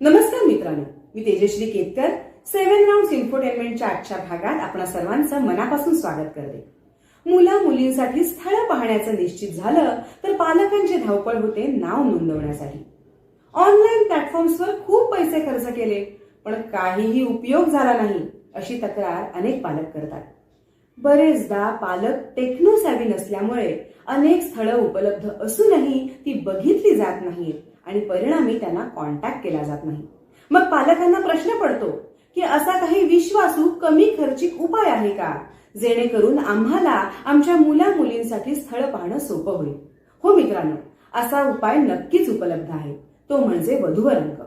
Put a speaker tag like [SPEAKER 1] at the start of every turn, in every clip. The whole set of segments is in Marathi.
[SPEAKER 1] नमस्कार मित्रांनो मी तेजश्री केतकर. सेव्हन राऊंड इन्फोटेनमेंटच्या आजच्या भागात आपणा सर्वांचं मनापासून स्वागत करते. मुला मुलींसाठी स्थळ पाहण्याचं निश्चित झालं तर पालकांची धावपळ होते नाव नोंदवण्यासाठी. ऑनलाईन प्लॅटफॉर्म्सवर खूप पैसे खर्च केले पण काहीही उपयोग झाला नाही अशी तक्रार अनेक पालक करतात. बरेचदा पालक टेक्नो सॅव्ही नसल्यामुळे अनेक स्थळं उपलब्ध असूनही ती बघितली जात नाहीत आणि परिणामी त्यांना कॉन्टॅक्ट केला जात नाही. मग पालकांना प्रश्न पडतो की असा काही विश्वासू कमी खर्चिक उपाय आहे का? जेणेकरून आम्हाला आमच्या मुला मुलींसाठी स्थळ पाहणं सोपं होईल. हो मित्रांनो असा उपाय नक्कीच उपलब्ध आहे. तो म्हणजे वधूवर अंक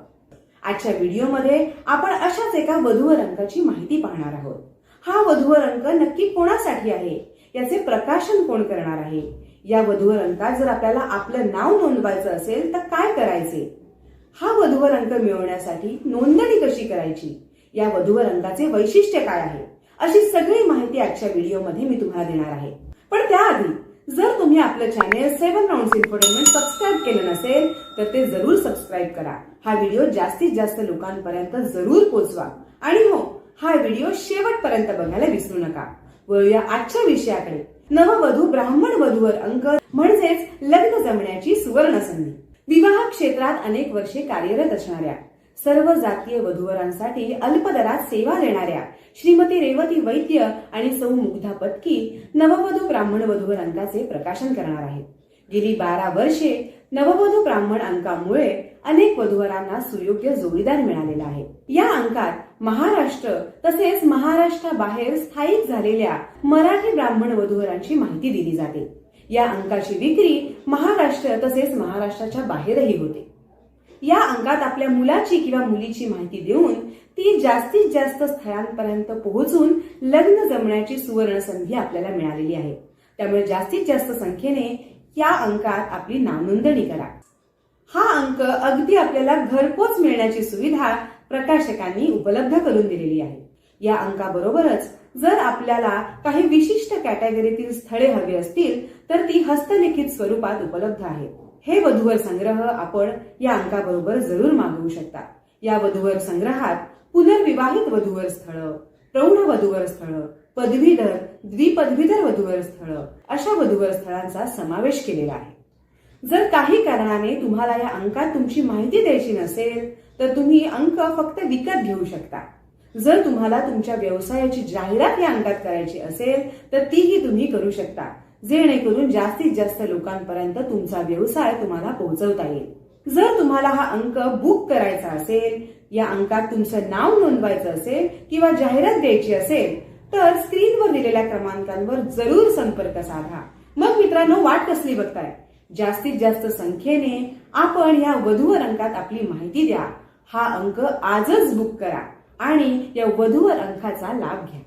[SPEAKER 1] आजच्या व्हिडिओमध्ये आपण अशाच एका वधूवर अंकाची माहिती पाहणार आहोत. हा वधूवर अंक नक्की कोणासाठी आहे? याचे प्रकाशन कोण करणार आहे? या वधूवर अंकात जर आपल्याला आपलं नाव नोंदवायचं असेल तर काय करायचे? हा वधूवर अंक मिळवण्यासाठी नोंदणी कशी करायची? या वधूवर अंकाचे वैशिष्ट्य काय आहे? अशी सगळी माहिती आजच्या व्हिडिओमध्ये मी तुम्हाला देणार आहे. पण त्याआधी जर तुम्ही आपलं channel seven round infotainment subscribe केलं नसेल तर ते जरूर सबस्क्राईब करा. हा व्हिडिओ जास्तीत जास्त लोकांपर्यंत जरूर पोहोचवा आणि हो हा व्हिडिओ शेवटपर्यंत बघायला विसरू नका. वळूया आजच्या विषयाकडे. नववधू ब्राह्मण वधूवर अंक म्हणजेच लग्न जमण्याची सुवर्ण संधी. विवाह क्षेत्रात अनेक वर्षे कार्यरत असणाऱ्या सर्व जातीय वधूवरांसाठी अल्पदरात सेवा देणाऱ्या श्रीमती रेवती वैद्य आणि सौ मुग्धा पत्की नववधू ब्राह्मण वधूवर अंकाचे प्रकाशन करणार आहेत. गेली बारा वर्षे नववधू ब्राह्मण अंकामुळे अनेक वधूवरांना सुयोग्य जोडीदार मिळालेला आहे. या अंकात महाराष्ट्र तसेच महाराष्ट्राबाहेर स्थायिक झालेल्या मराठी ब्राह्मण वधूवरांची माहिती दिली जाते. या अंकाची विक्री महाराष्ट्र तसेच महाराष्ट्राच्या बाहेरही होते. या अंकात आपल्या मुलाची किंवा मुलीची माहिती देऊन ती जास्तीत जास्त स्थळांपर्यंत पोहोचून लग्न जमण्याची सुवर्ण संधी आपल्याला मिळालेली आहे. त्यामुळे जास्तीत जास्त संख्येने या अंकात आपली नावनोंदणी करा. हा अंक अगदी आपल्याला घरपोच मिळण्याची सुविधा प्रकाशकांनी उपलब्ध करून दिलेली आहे. या अंकाबरोबरच जर आपल्याला काही विशिष्ट कॅटेगरीतील स्थळे हवी असतील तर ती हस्तलिखित स्वरूपात उपलब्ध आहेत. हे वधूवर संग्रह आपण या अंकाबरोबर जरूर मागवू शकता. या वधूवर संग्रहात पुनर्विवाहित वधूवर स्थळ प्रौढ वधूवर स्थळ पदवीधर द्विपदवीधर वधूवर स्थळ. अशा वधूवर स्थळांचा समावेश केलेला आहे. जर काही कारणाने तुम्हाला या अंकात तुमची माहिती द्यायची नसेल तर तुम्ही अंक फक्त विकत घेऊ शकता. जर तुम्हाला तुमच्या व्यवसायाची जाहिरात या अंकात करायची असेल तर तीही तुम्ही करू शकता जेणेकरून जास्तीत जास्त लोकांपर्यंत तुमचा व्यवसाय तुम्हाला पोहोचवता येईल. जर तुम्हाला हा अंक बुक करायचा असेल या अंकात तुमचं नाव नोंदवायचं असेल किंवा जाहिरात द्यायची असेल तर स्क्रीनवर दिलेल्या क्रमांकांवर जरूर संपर्क साधा. मग मित्रांनो वाट कसली बघताय? जास्तीत जास्त संख्येने आपण या वधूवर अंकात आपली माहिती द्या. हा अंक आजच बुक करा आणि या वधूवर अंकाचा लाभ घ्या.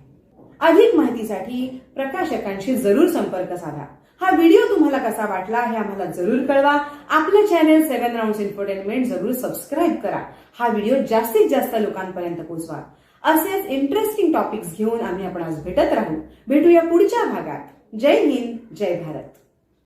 [SPEAKER 1] अधिक माहितीसाठी प्रकाशकांशी जरूर संपर्क साधा. हा व्हिडिओ तुम्हाला कसा वाटला हे आम्हाला जरूर कळवा. आपलं चॅनेल सेव्हन राऊंड एंटरटेनमेंट जरूर सबस्क्राईब करा. हा व्हिडिओ जास्तीत जास्त लोकांपर्यंत पोहोचवा. असेच इंटरेस्टिंग टॉपिक्स घेऊन आम्ही आपण आज भेटत राहू. भेटूया पुढच्या भागात. जय हिंद जय भारत.